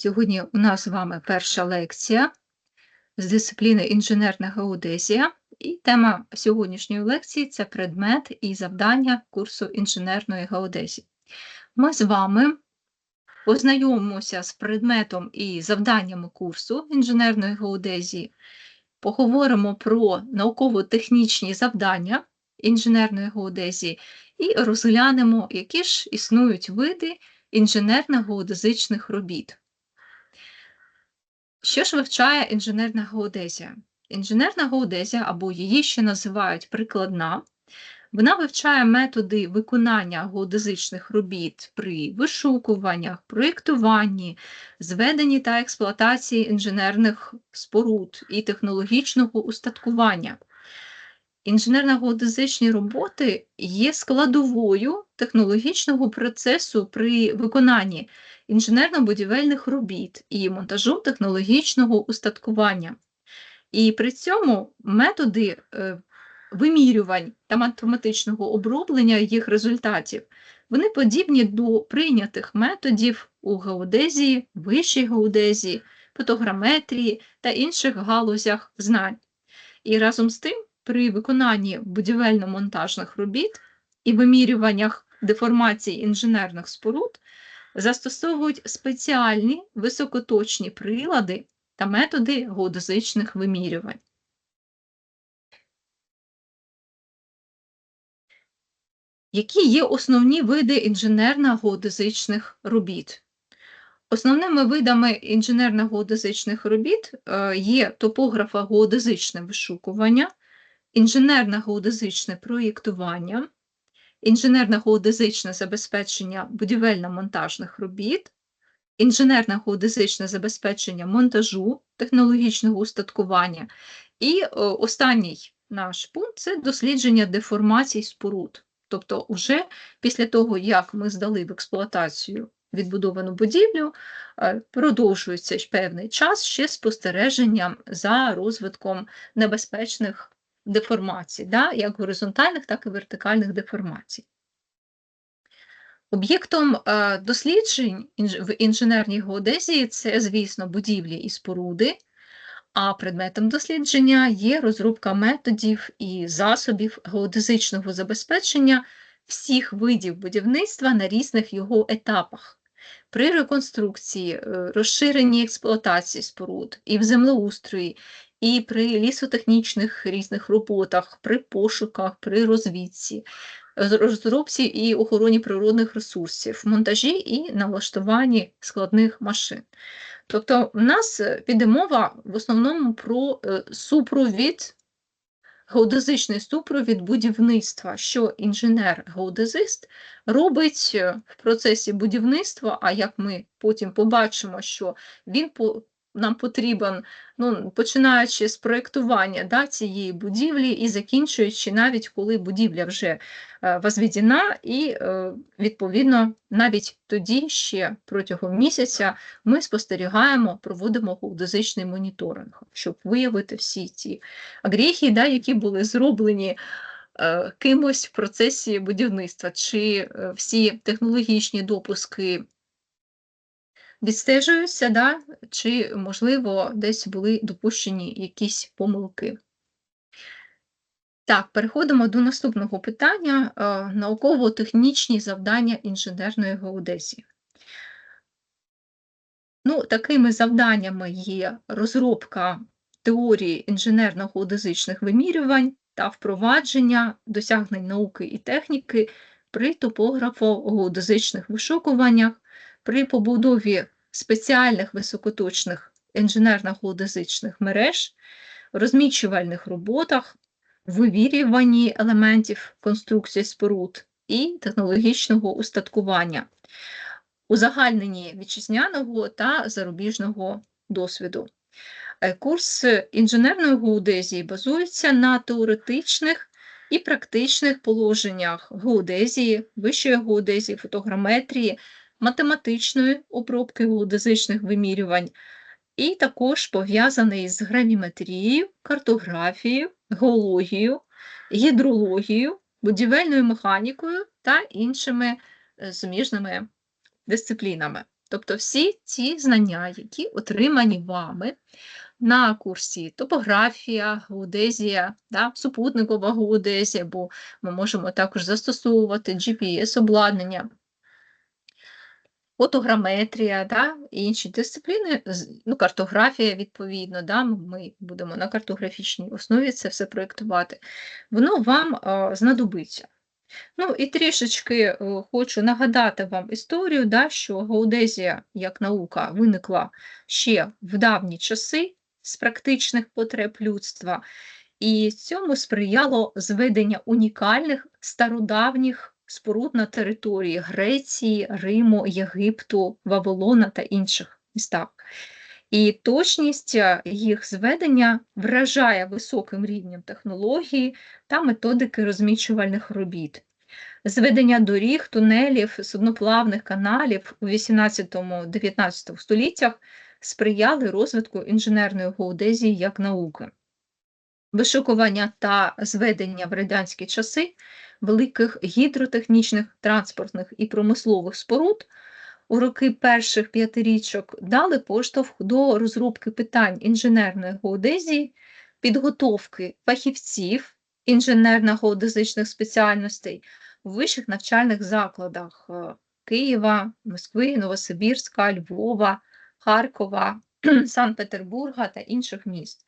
Сьогодні у нас з вами перша лекція з дисципліни інженерна геодезія, і тема сьогоднішньої лекції це предмет і завдання курсу інженерної геодезії. Ми з вами познайомимося з предметом і завданнями курсу інженерної геодезії, поговоримо про науково-технічні завдання інженерної геодезії і розглянемо, які ж існують види інженерно-геодезичних робіт. Що ж вивчає інженерна геодезія? Інженерна геодезія, або її ще називають прикладна, вона вивчає методи виконання геодезичних робіт при вишукуваннях, проєктуванні, зведенні та експлуатації інженерних споруд і технологічного устаткування. Інженерно-геодезичні роботи є складовою технологічного процесу при виконанні інженерно-будівельних робіт і монтажу технологічного устаткування. І при цьому методи е, вимірювань та математичного оброблення їх результатів вони подібні до прийнятих методів у геодезії, вищій геодезії, фотограметрії та інших галузях знань. І разом з тим, при виконанні будівельно-монтажних робіт і вимірюваннях деформації інженерних споруд застосовують спеціальні високоточні прилади та методи геодезичних вимірювань. Які є основні види інженерно-геодезичних робіт? Основними видами інженерно-геодезичних робіт е, є топографо-геодезичне вишукування, інженерно-геодезичне проєктування, інженерно-геодезичне забезпечення будівельно-монтажних робіт, інженерно-геодезичне забезпечення монтажу технологічного устаткування. І о, останній наш пункт це дослідження деформацій споруд. Тобто, вже після того, як ми здали в експлуатацію відбудовану будівлю, е, продовжується певний час ще спостереженням за розвитком небезпечних деформацій, да, як горизонтальних, так і вертикальних деформацій. Об'єктом е, досліджень в інженерній геодезії це, звісно, будівлі і споруди, а предметом дослідження є розробка методів і засобів геодезичного забезпечення всіх видів будівництва на різних його етапах. При реконструкції, е, розширенні експлуатації споруд і в землеустрої, і при лісотехнічних різних роботах, при пошуках, при розвідці, розробці і охороні природних ресурсів, монтажі і налаштуванні складних машин. Тобто, в нас піде мова в основному про е, супровід, геодезичний супровід будівництва, що інженер-геодезист робить е, в процесі будівництва, а як ми потім побачимо, що він нам потрібен, ну, починаючи з проєктування да, цієї будівлі і закінчуючи навіть коли будівля вже е, возведена, і, е, відповідно, навіть тоді ще протягом місяця ми спостерігаємо, проводимо геодезичний моніторинг, щоб виявити всі ці гріхи, да, які були зроблені. Е, кимось в процесі будівництва, чи всі технологічні допуски відстежуються, да, чи, можливо, десь були допущені якісь помилки. Так, переходимо до наступного питання: е, науково-технічні завдання інженерної геодезії. Ну, Такими завданнями є розробка теорії інженерно-геодезичних вимірювань та впровадження досягнень науки і техніки при топографо-геодезичних вишукуваннях, при побудові спеціальних високоточних інженерно-геодезичних мереж, розмічувальних роботах, вивірюванні елементів конструкції споруд і технологічного устаткування, узагальненні вітчизняного та зарубіжного досвіду. Е, курс інженерної геодезії базується на теоретичних і практичних положеннях геодезії, вищої геодезії, фотограметрії, математичної обробки геодезичних вимірювань, і також пов'язаний з гравіметрією, картографією, геологією, гідрологією, будівельною механікою та іншими е, суміжними дисциплінами. Тобто всі ці знання, які отримані вами на курсі топографія, геодезія, да, супутникова геодезія, бо ми можемо також застосовувати GPS-обладнання, фотограметрія, да, і інші дисципліни, ну, картографія, відповідно, да, ми будемо на картографічній основі це все проєктувати, воно вам а, знадобиться. Ну і трішечки е, хочу нагадати вам історію, да, що геодезія як наука виникла ще в давні часи з практичних потреб людства, і цьому сприяло зведення унікальних стародавніх споруд на території Греції, Риму, Єгипту, Вавилона та інших містах. І точність е, їх зведення вражає високим рівнем технології та методики розмічувальних робіт. Зведення доріг, тунелів, судноплавних каналів у 18-19 століттях сприяли розвитку інженерної геодезії як науки. Вишукування та зведення в радянські часи великих гідротехнічних, транспортних і промислових споруд. У роки перших п'ятирічок дали поштовх до розробки питань інженерної геодезії, підготовки фахівців інженерно-геодезичних спеціальностей у вищих навчальних закладах е, Києва, Москви, Новосибірська, Львова, Харкова, Санкт-Петербурга та інших міст.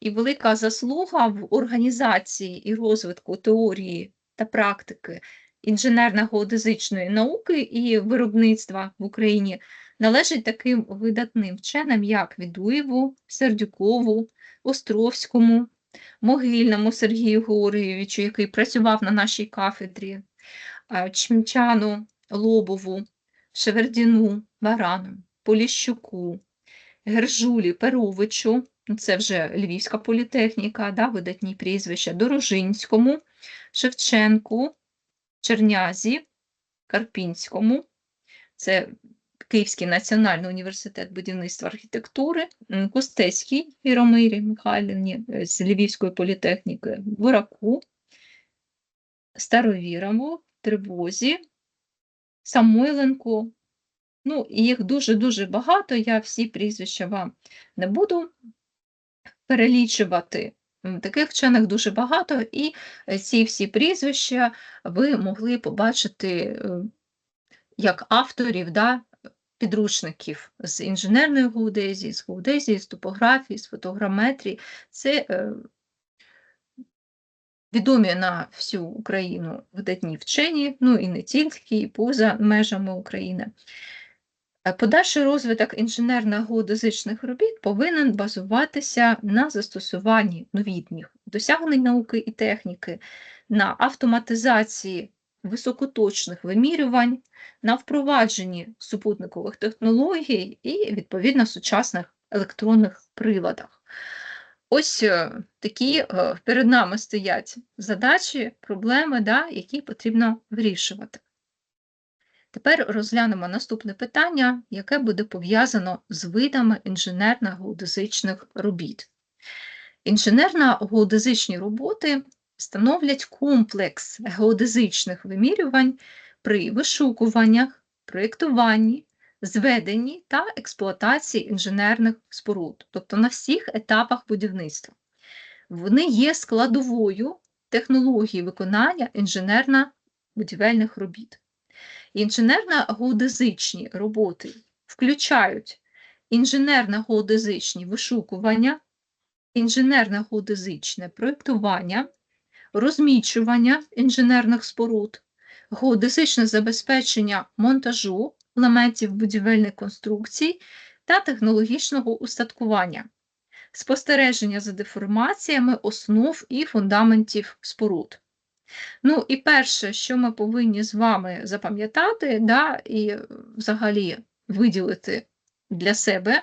І велика заслуга в організації і розвитку теорії та практики інженерно-геодезичної науки і виробництва в Україні належить таким видатним вченим, як Відуєву, Сердюкову, Островському, Могильному Сергію Георгійовичу, який працював на нашій кафедрі, Чмчану Лобову, Шевердіну, Варану, Поліщуку, Гержулі Перовичу, це вже Львівська політехніка, да, видатні прізвища, Дорожинському, Шевченку, Чернязі, Карпінському, це Київський національний університет будівництва архітектури, м, Костецькій Віромирі Михайлівні е, з Львівської політехніки, Бураку, Старовірому, Тривозі, Самойленку. Ну, їх дуже-дуже багато. Я всі прізвища вам не буду перелічувати. Таких вчених дуже багато, і е, ці всі прізвища ви могли побачити е, як авторів да, підручників з інженерної геодезії, з геодезії, з топографії, з фотограметрії. Це е, відомі на всю Україну видатні вчені, ну і не тільки, і поза межами України. Е, Подальший розвиток інженерно-геодезичних робіт повинен базуватися на застосуванні новітніх досягнень науки і техніки, на автоматизації високоточних вимірювань, на впровадженні супутникових технологій і, відповідно, сучасних електронних приладах. Ось е, такі е, перед нами стоять задачі, проблеми, да, які потрібно вирішувати. Тепер розглянемо наступне питання, яке буде пов'язано з видами інженерно-геодезичних робіт. Інженерно-геодезичні роботи становлять комплекс геодезичних вимірювань при вишукуваннях, проєктуванні, зведенні та експлуатації інженерних споруд, тобто на всіх етапах будівництва. Вони є складовою технології виконання інженерно-будівельних робіт. Інженерно-геодезичні роботи включають інженерно-геодезичні вишукування, інженерно-геодезичне проєктування, розмічування інженерних споруд, геодезичне забезпечення монтажу елементів будівельних конструкцій та технологічного устаткування, спостереження за деформаціями основ і фундаментів споруд. Ну, і перше, що ми повинні з вами запам'ятати, да, і е, взагалі виділити для себе,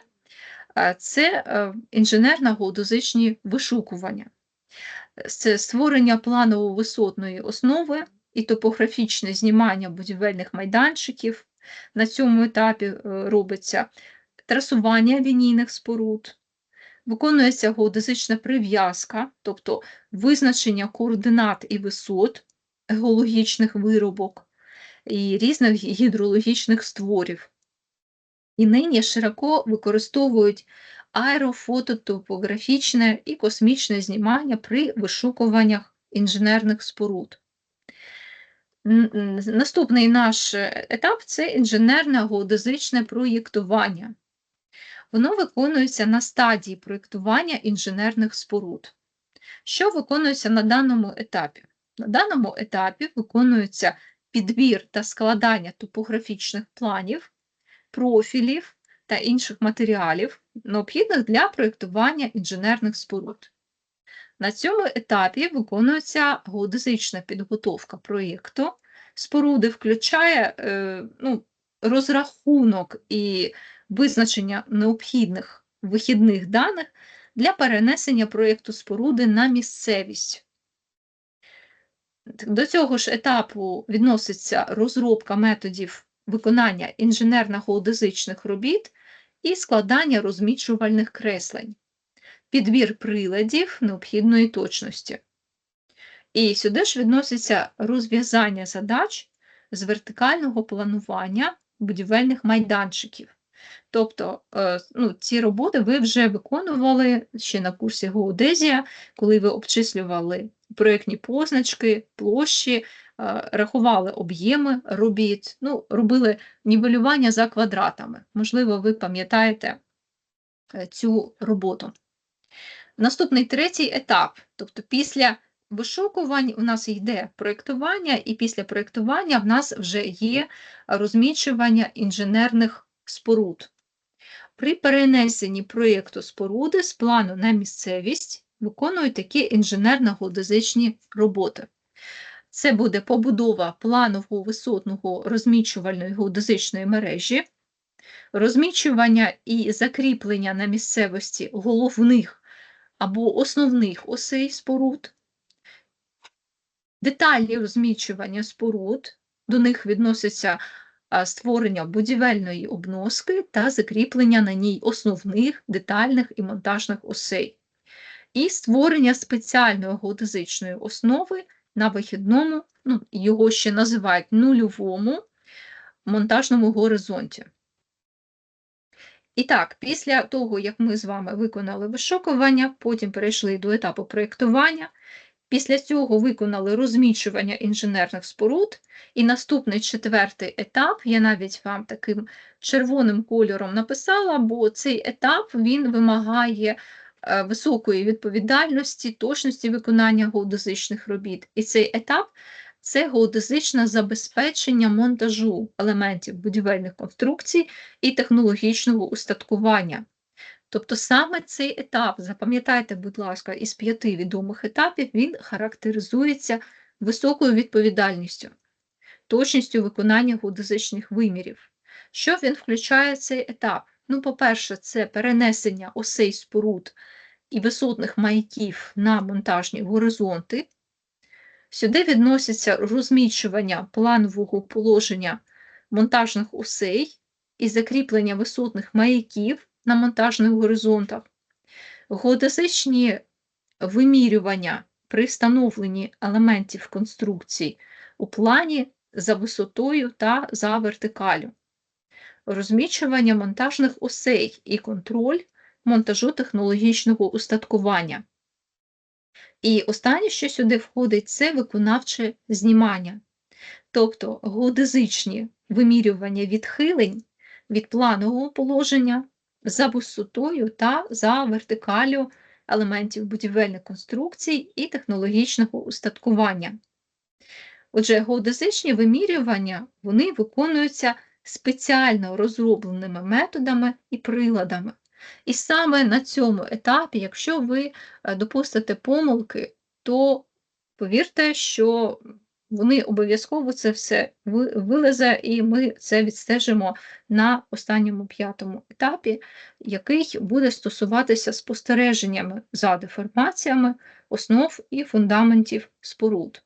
е, це е, інженерно-геодезичні вишукування. Це створення планово-висотної основи і топографічне знімання будівельних майданчиків. На цьому етапі робиться трасування лінійних споруд, виконується геодезична прив'язка, тобто визначення координат і висот геологічних виробок і різних гідрологічних створів. і нині широко використовують аерофототопографічне і космічне знімання при вишукуваннях інженерних споруд. Наступний наш етап це інженерне геодезичне проєктування. Воно виконується на стадії проєктування інженерних споруд. Що виконується на даному етапі? На даному етапі виконується підбір та складання топографічних планів, профілів та інших матеріалів, необхідних для проєктування інженерних споруд. На цьому етапі виконується геодезична підготовка проєкту. Споруди включає е, ну, розрахунок і визначення необхідних вихідних даних для перенесення проєкту споруди на місцевість. До цього ж етапу відноситься розробка методів виконання інженерно-геодезичних робіт і складання розмічувальних креслень, підбір приладів необхідної точності. І сюди ж відноситься розв'язання задач з вертикального планування будівельних майданчиків. Тобто е, ну, ці роботи ви вже виконували ще на курсі геодезія, коли ви обчислювали проєктні позначки, площі, е, рахували об'єми робіт, ну, робили нівелювання за квадратами. Можливо, ви пам'ятаєте е, цю роботу. Наступний третій етап, тобто після вишукувань у нас йде проєктування, і після проєктування в нас вже є розмічування інженерних споруд. При перенесенні проєкту споруди з плану на місцевість виконують такі інженерно-геодезичні роботи. Це буде побудова планового висотного розмічувальної геодезичної мережі, розмічування і закріплення на місцевості головних або основних осей споруд, детальні розмічування споруд, до них відносяться створення будівельної обноски та закріплення на ній основних детальних і монтажних осей, і створення спеціальної геодезичної основи на вихідному, ну, його ще називають нульовому монтажному горизонті. І так, після того, як ми з вами виконали вишукування, потім перейшли до етапу проєктування, після цього виконали розмічування інженерних споруд, і наступний четвертий етап, я навіть вам таким червоним кольором написала, бо цей етап він вимагає е, високої відповідальності, точності виконання геодезичних робіт. І цей етап це геодезичне забезпечення монтажу елементів будівельних конструкцій і технологічного устаткування. Тобто саме цей етап, запам'ятайте, будь ласка, із п'яти відомих етапів, він характеризується високою відповідальністю, точністю виконання геодезичних вимірів. Що він включає цей етап? Ну, по-перше, це перенесення осей споруд і висотних маяків на монтажні горизонти. Сюди відносяться розмічування планового положення монтажних осей і закріплення висотних маяків на монтажних горизонтах, геодезичні вимірювання при встановленні елементів конструкцій у плані за висотою та за вертикалю, розмічування монтажних осей і контроль монтажу технологічного устаткування. І останнє, що сюди входить, це виконавче знімання, тобто геодезичні вимірювання відхилень від планового положення за висотою та за вертикалю елементів будівельних конструкцій і технологічного устаткування. Отже, геодезичні вимірювання вони виконуються спеціально розробленими методами і приладами. І саме на цьому етапі, якщо ви е, допустите помилки, то повірте, що вони обов'язково це все ви- вилезе, і ми це відстежимо на останньому п'ятому етапі, який буде стосуватися спостереженнями за деформаціями основ і фундаментів споруд.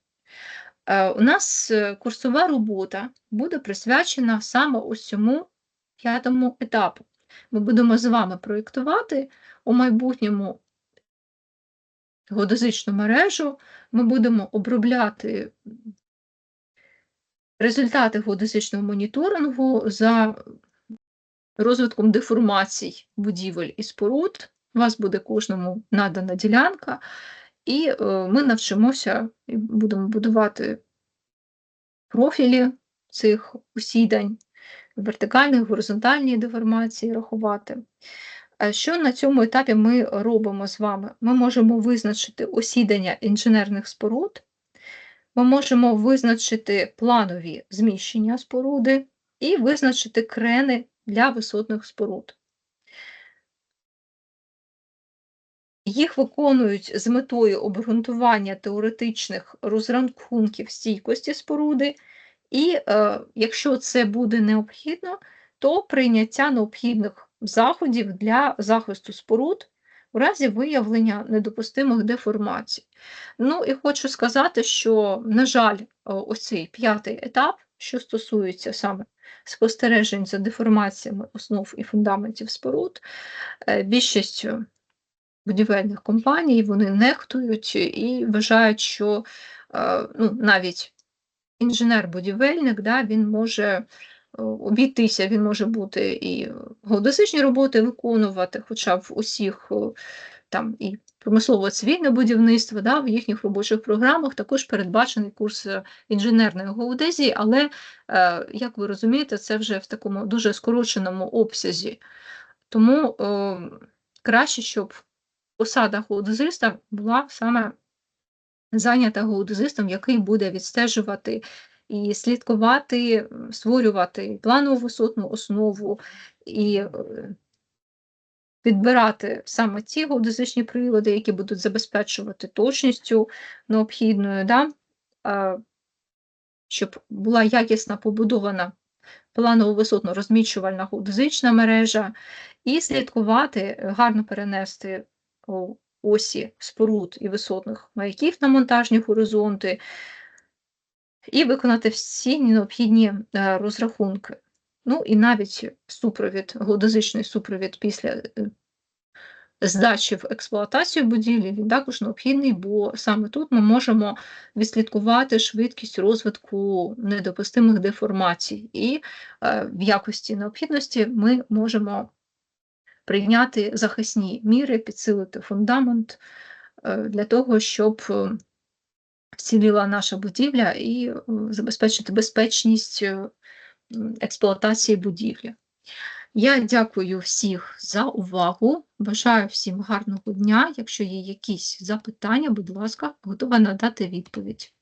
Е, У нас е, курсова робота буде присвячена саме ось цьому п'ятому етапу. Ми будемо з вами проєктувати у майбутньому геодезичну мережу, ми будемо обробляти результати геодезичного моніторингу за розвитком деформацій будівель і споруд. У вас буде кожному надана ділянка, і е, ми навчимося і будемо будувати профілі цих осідань, вертикальні, горизонтальні деформації рахувати. А Що на цьому етапі ми робимо з вами? Ми можемо визначити осідання інженерних споруд, ми можемо визначити планові зміщення споруди і визначити крени для висотних споруд. Їх виконують з метою обґрунтування теоретичних розрахунків стійкості споруди, і е, якщо це буде необхідно, то прийняття необхідних заходів для захисту споруд у разі виявлення недопустимих деформацій. Ну і хочу сказати, що, на жаль, ось цей п'ятий етап, що стосується саме спостережень за деформаціями основ і фундаментів споруд, е, більшістю будівельних компаній вони нехтують і вважають, що е, ну, навіть інженер-будівельник да, він може е, обійтися, він може бути і геодезичні роботи виконувати, хоча в усіх там і промислово-цивільне будівництво, да, в їхніх робочих програмах також передбачений курс інженерної геодезії, але, е, як ви розумієте, це вже в такому дуже скороченому обсязі. Тому е, краще, щоб посада геодезиста була саме зайнята геодезистом, який буде відстежувати і слідкувати, створювати планову висотну основу і е, підбирати саме ті геодезичні прилади, які будуть забезпечувати точністю необхідною, да? щоб була якісно побудована планово-висотно розміщувальна геодезична мережа, і слідкувати, гарно перенести осі споруд і висотних маяків на монтажні горизонти, і виконати всі необхідні е, розрахунки. Ну і навіть супровід, геодезичний супровід після е, здачі в експлуатацію будівлі, він також необхідний, бо саме тут ми можемо відслідкувати швидкість розвитку недопустимих деформацій, і е, в якості необхідності ми можемо прийняти захисні міри, підсилити фундамент для того, щоб вціліла наша будівля і забезпечити безпечність експлуатації будівлі. Я дякую всіх за увагу. Бажаю всім гарного дня. Якщо є якісь запитання, будь ласка, готова надати відповідь.